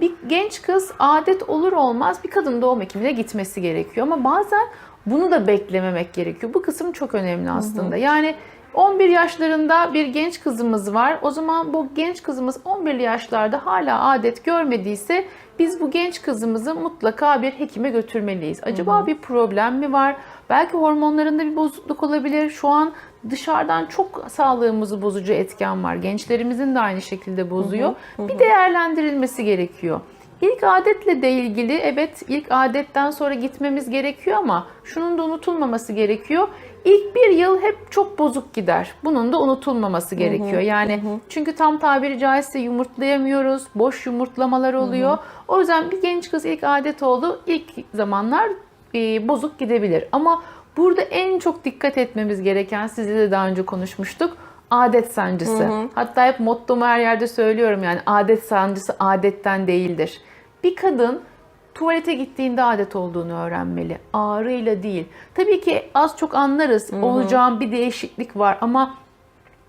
bir genç kız adet olur olmaz bir kadın doğum hekimine gitmesi gerekiyor. Ama bazen bunu da beklememek gerekiyor. Bu kısım çok önemli aslında. Yani 11 yaşlarında bir genç kızımız var. O zaman bu genç kızımız 11 yaşlarda hala adet görmediyse biz bu genç kızımızı mutlaka bir hekime götürmeliyiz. Acaba bir problem mi var? Belki hormonlarında bir bozukluk olabilir. Şu an dışarıdan çok sağlığımızı bozucu etken var. Gençlerimizin de aynı şekilde bozuyor. Bir değerlendirilmesi gerekiyor. İlk adetle de ilgili evet ilk adetten sonra gitmemiz gerekiyor ama şunun da unutulmaması gerekiyor. İlk bir yıl hep çok bozuk gider. Bunun da unutulmaması gerekiyor. Yani çünkü tam tabiri caizse yumurtlayamıyoruz. Boş yumurtlamalar oluyor. O yüzden bir genç kız ilk adet oldu. İlk zamanlar e, bozuk gidebilir. Ama burada en çok dikkat etmemiz gereken sizle de daha önce konuşmuştuk. Adet sancısı. Hatta hep mottomu her yerde söylüyorum yani adet sancısı adetten değildir. Bir kadın tuvalete gittiğinde adet olduğunu öğrenmeli. Ağrıyla değil. Tabii ki az çok anlarız. Olacağım bir değişiklik var ama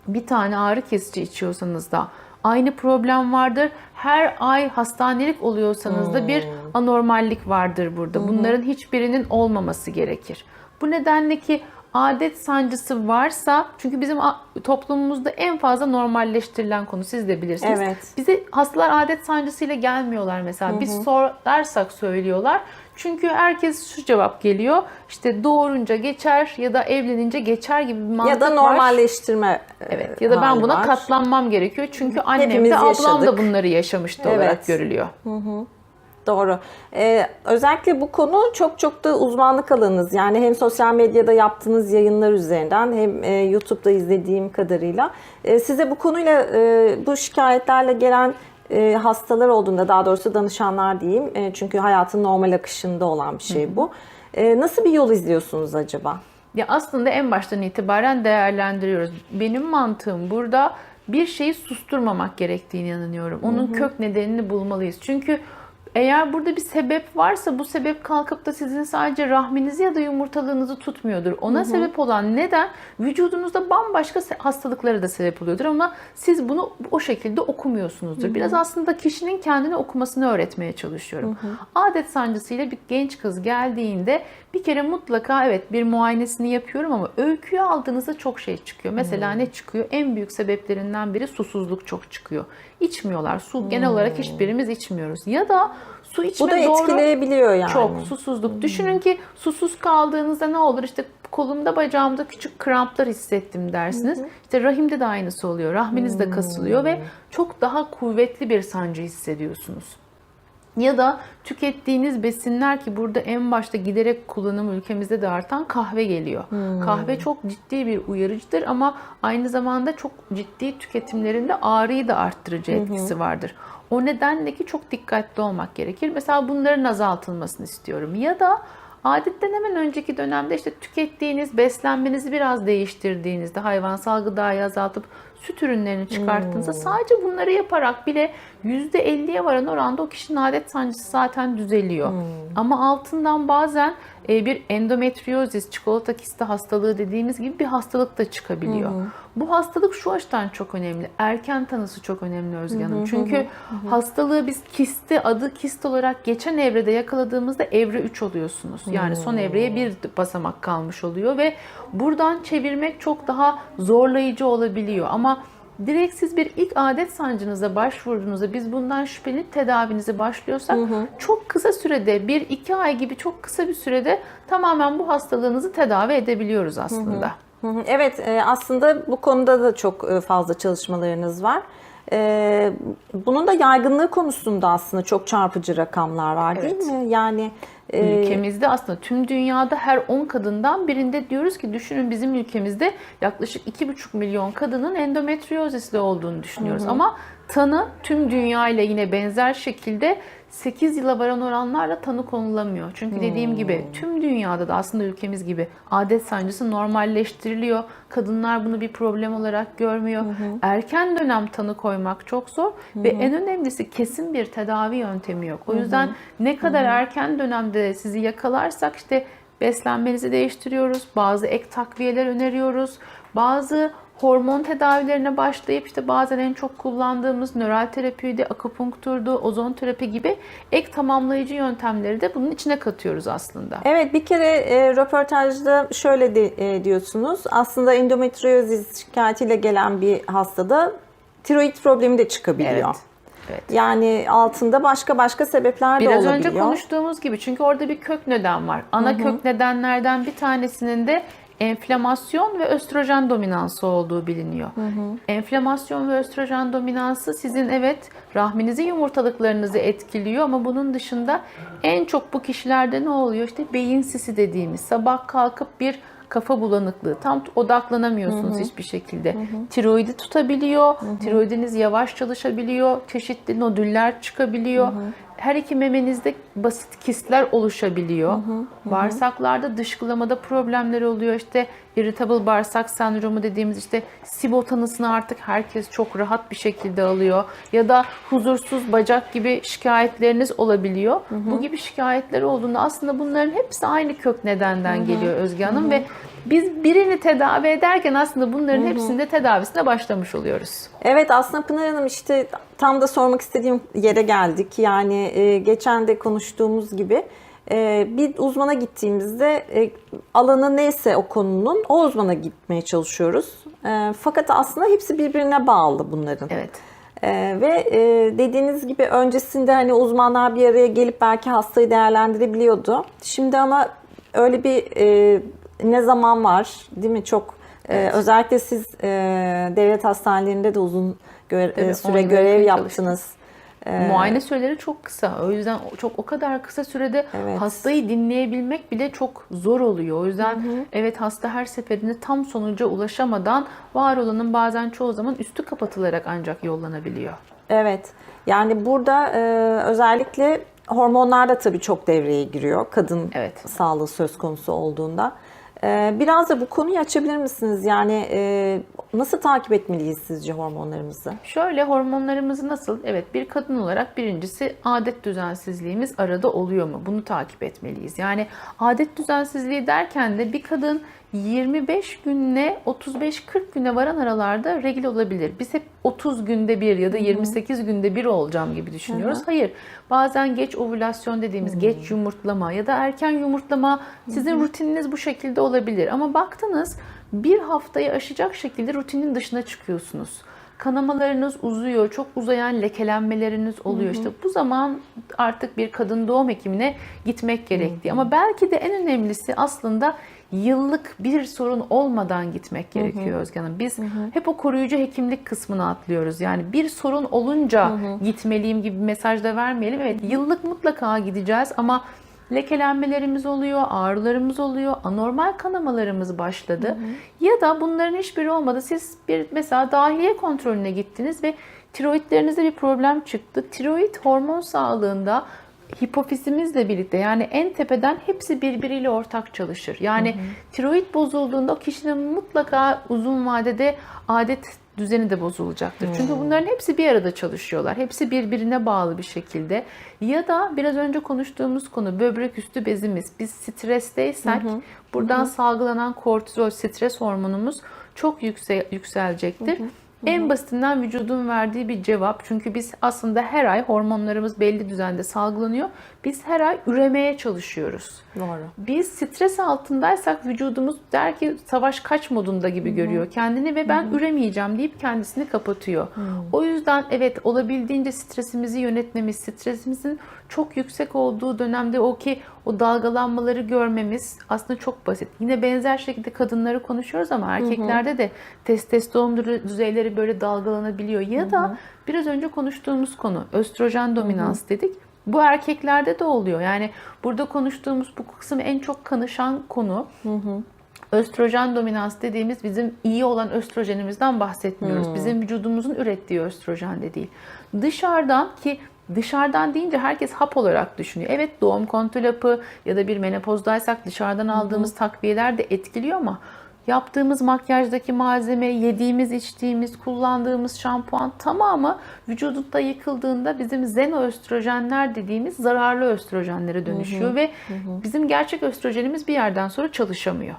bir tane ağrı kesici içiyorsanız da aynı problem vardır. Her ay hastanelik oluyorsanız da bir anormallik vardır burada. Bunların hiçbirinin olmaması gerekir. Bu nedenle ki adet sancısı varsa çünkü bizim toplumumuzda en fazla normalleştirilen konu siz de bilirsiniz. Evet. Bize hastalar adet sancısıyla gelmiyorlar mesela. Biz sorarsak söylüyorlar. Çünkü herkes şu cevap geliyor. İşte doğurunca geçer ya da evlenince geçer gibi bir mantık Ya da var. normalleştirme e, Evet ya da ben buna var. katlanmam gerekiyor. Çünkü annem Hepimiz de ablam da yaşadık. bunları yaşamıştı Evet. olarak görülüyor. Doğru. Ee, özellikle bu konu çok çok da uzmanlık alanınız. Yani hem sosyal medyada yaptığınız yayınlar üzerinden hem e, YouTube'da izlediğim kadarıyla e, size bu konuyla e, bu şikayetlerle gelen e, hastalar olduğunda daha doğrusu danışanlar diyeyim. E, çünkü hayatın normal akışında olan bir şey bu. E, nasıl bir yol izliyorsunuz acaba? Ya aslında en baştan itibaren değerlendiriyoruz. Benim mantığım burada bir şeyi susturmamak gerektiğini inanıyorum. Onun kök nedenini bulmalıyız. Çünkü eğer burada bir sebep varsa bu sebep kalkıp da sizin sadece rahminizi ya da yumurtalığınızı tutmuyordur. Ona sebep olan neden vücudunuzda bambaşka hastalıklara da sebep oluyordur ama siz bunu o şekilde okumuyorsunuzdur. Biraz aslında kişinin kendini okumasını öğretmeye çalışıyorum. Adet sancısıyla bir genç kız geldiğinde bir kere mutlaka evet bir muayenesini yapıyorum ama öyküyü aldığınızda çok şey çıkıyor. Mesela ne çıkıyor? En büyük sebeplerinden biri susuzluk çok çıkıyor. İçmiyorlar. Su genel olarak hiçbirimiz içmiyoruz. Ya da su içme Bu da doğru etkileyebiliyor yani. çok susuzluk. Düşünün ki susuz kaldığınızda ne olur? İşte kolumda bacağımda küçük kramplar hissettim dersiniz. İşte rahimde de aynısı oluyor. Rahminiz de kasılıyor ve çok daha kuvvetli bir sancı hissediyorsunuz. Ya da tükettiğiniz besinler ki burada en başta giderek kullanım ülkemizde de artan kahve geliyor. Kahve çok ciddi bir uyarıcıdır ama aynı zamanda çok ciddi tüketimlerinde ağrıyı da arttırıcı etkisi vardır. O nedenle ki çok dikkatli olmak gerekir. Mesela bunların azaltılmasını istiyorum. Ya da adetten hemen önceki dönemde işte tükettiğiniz beslenmenizi biraz değiştirdiğinizde hayvansal gıdayı azaltıp süt ürünlerini çıkarttığınızda sadece bunları yaparak bile %50'ye varan oranda o kişinin adet sancısı zaten düzeliyor. Ama altından bazen bir endometriozis, çikolata kisti hastalığı dediğimiz gibi bir hastalık da çıkabiliyor. Bu hastalık şu açıdan çok önemli. Erken tanısı çok önemli Özge Hanım. Çünkü hastalığı biz kisti, adı kist olarak geçen evrede yakaladığımızda evre 3 oluyorsunuz. Yani son evreye bir basamak kalmış oluyor ve buradan çevirmek çok daha zorlayıcı olabiliyor. Ama direkt siz bir ilk adet sancınıza başvurduğunuzda biz bundan şüphelenip tedavinizi başlıyorsak çok kısa sürede 1-2 ay gibi çok kısa bir sürede tamamen bu hastalığınızı tedavi edebiliyoruz aslında. Hı hı. Evet e, aslında bu konuda da çok e, fazla çalışmalarınız var. E, Bunun da yaygınlığı konusunda aslında çok çarpıcı rakamlar var değil mi? Yani Ülkemizde aslında tüm dünyada her 10 kadından birinde diyoruz ki düşünün bizim ülkemizde yaklaşık 2,5 milyon kadının endometriozisle olduğunu düşünüyoruz. Ama tanı tüm dünya ile yine benzer şekilde 8 yıla varan oranlarla tanı konulamıyor. Çünkü dediğim gibi tüm dünyada da aslında ülkemiz gibi adet sancısı normalleştiriliyor. Kadınlar bunu bir problem olarak görmüyor. Erken dönem tanı koymak çok zor ve en önemlisi kesin bir tedavi yöntemi yok. O yüzden ne kadar erken dönemde sizi yakalarsak işte beslenmenizi değiştiriyoruz. Bazı ek takviyeler öneriyoruz. Bazı hormon tedavilerine başlayıp işte bazen en çok kullandığımız nöral terapiydi, akupunkturdu, ozon terapi gibi ek tamamlayıcı yöntemleri de bunun içine katıyoruz aslında. Evet bir kere e, röportajda şöyle de, e, diyorsunuz. Aslında endometriozis şikayetiyle gelen bir hastada tiroid problemi de çıkabiliyor. Evet. Evet. Yani altında başka başka sebepler de Biraz olabiliyor. önce konuştuğumuz gibi çünkü orada bir kök neden var. Ana kök nedenlerden bir tanesinin de enflamasyon ve östrojen dominansı olduğu biliniyor. Enflamasyon ve östrojen dominansı sizin evet rahminizi yumurtalıklarınızı etkiliyor ama bunun dışında en çok bu kişilerde ne oluyor? İşte beyin sisi dediğimiz sabah kalkıp bir kafa bulanıklığı tam odaklanamıyorsunuz hiçbir şekilde. Tiroidi tutabiliyor. Tiroidiniz yavaş çalışabiliyor. Çeşitli nodüller çıkabiliyor. Her iki memenizde basit kistler oluşabiliyor. Bağırsaklarda dışkılamada problemler oluyor. İşte irritable bağırsak sendromu dediğimiz işte SIBO tanısını artık herkes çok rahat bir şekilde alıyor. Ya da huzursuz bacak gibi şikayetleriniz olabiliyor. Bu gibi şikayetler olduğunda aslında bunların hepsi aynı kök nedenden geliyor Özge Hanım ve biz birini tedavi ederken aslında bunların hepsinde tedavisine başlamış oluyoruz. Evet aslında Pınar Hanım işte tam da sormak istediğim yere geldik. Yani geçen de konuştuğumuz gibi e, bir uzmana gittiğimizde e, alanı neyse o konunun o uzmana gitmeye çalışıyoruz. E, fakat aslında hepsi birbirine bağlı bunların. Evet. Ee, ve e, dediğiniz gibi öncesinde hani uzmanlar bir araya gelip belki hastayı değerlendirebiliyordu. Şimdi ama öyle bir e, ne zaman var değil mi? Çok e, özellikle siz e, devlet hastanelerinde de uzun gö- Tabii, süre görev yaptınız. Ee, Muayene süreleri çok kısa. O yüzden çok o kadar kısa sürede Evet. hastayı dinleyebilmek bile çok zor oluyor. O yüzden evet hasta her seferinde tam sonuca ulaşamadan var olanın bazen çoğu zaman üstü kapatılarak ancak yollanabiliyor. Evet. Yani burada e, özellikle hormonlar da tabii çok devreye giriyor kadın Evet. sağlığı söz konusu olduğunda. E, biraz da bu konuyu açabilir misiniz? Yani e, nasıl takip etmeliyiz sizce hormonlarımızı? Şöyle hormonlarımızı nasıl? Evet bir kadın olarak birincisi adet düzensizliğimiz arada oluyor mu? Bunu takip etmeliyiz. Yani adet düzensizliği derken de bir kadın 25 günle 35-40 güne varan aralarda regl olabilir. Biz hep 30 günde bir ya da 28 günde bir olacağım gibi düşünüyoruz. Hayır. Bazen geç ovülasyon dediğimiz geç yumurtlama ya da erken yumurtlama sizin rutininiz bu şekilde olabilir. Ama baktınız bir haftayı aşacak şekilde rutinin dışına çıkıyorsunuz kanamalarınız uzuyor, çok uzayan lekelenmeleriniz oluyor. İşte bu zaman artık bir kadın doğum hekimine gitmek gerektiği. Ama belki de en önemlisi aslında yıllık bir sorun olmadan gitmek gerekiyor Özge Hanım. Biz hep o koruyucu hekimlik kısmını atlıyoruz. Yani bir sorun olunca gitmeliyim gibi bir mesaj da vermeyelim. Evet yıllık mutlaka gideceğiz ama lekelenmelerimiz oluyor, ağrılarımız oluyor, anormal kanamalarımız başladı. Ya da bunların hiçbiri olmadı. Siz bir mesela dahiliye kontrolüne gittiniz ve tiroidlerinizde bir problem çıktı. Tiroid hormon sağlığında hipofizimizle birlikte yani en tepeden hepsi birbiriyle ortak çalışır. Yani tiroid bozulduğunda o kişinin mutlaka uzun vadede adet düzeni de bozulacaktır. Çünkü bunların hepsi bir arada çalışıyorlar. Hepsi birbirine bağlı bir şekilde. Ya da biraz önce konuştuğumuz konu böbrek üstü bezimiz. Biz stresteysek buradan salgılanan kortizol stres hormonumuz çok yükse yükselecektir. En basitinden vücudun verdiği bir cevap. Çünkü biz aslında her ay hormonlarımız belli düzende salgılanıyor. Biz her ay üremeye çalışıyoruz. Doğru. Biz stres altındaysak vücudumuz der ki savaş kaç modunda gibi görüyor kendini ve ben üremeyeceğim deyip kendisini kapatıyor. O yüzden evet olabildiğince stresimizi yönetmemiz, stresimizin çok yüksek olduğu dönemde o ki o dalgalanmaları görmemiz aslında çok basit. Yine benzer şekilde kadınları konuşuyoruz ama erkeklerde de testosteron düzeyleri böyle dalgalanabiliyor. Ya da biraz önce konuştuğumuz konu östrojen dominans dedik. Bu erkeklerde de oluyor. Yani burada konuştuğumuz bu kısım en çok kanışan konu. Östrojen dominans dediğimiz bizim iyi olan östrojenimizden bahsetmiyoruz. Bizim vücudumuzun ürettiği östrojen de değil. Dışarıdan ki dışarıdan deyince herkes hap olarak düşünüyor. Evet doğum kontrol hapı ya da bir menopozdaysak dışarıdan aldığımız takviyeler de etkiliyor ama yaptığımız makyajdaki malzeme, yediğimiz, içtiğimiz, kullandığımız şampuan tamamı vücudunda yıkıldığında bizim xenoöstrojenler dediğimiz zararlı östrojenlere dönüşüyor ve bizim gerçek östrojenimiz bir yerden sonra çalışamıyor.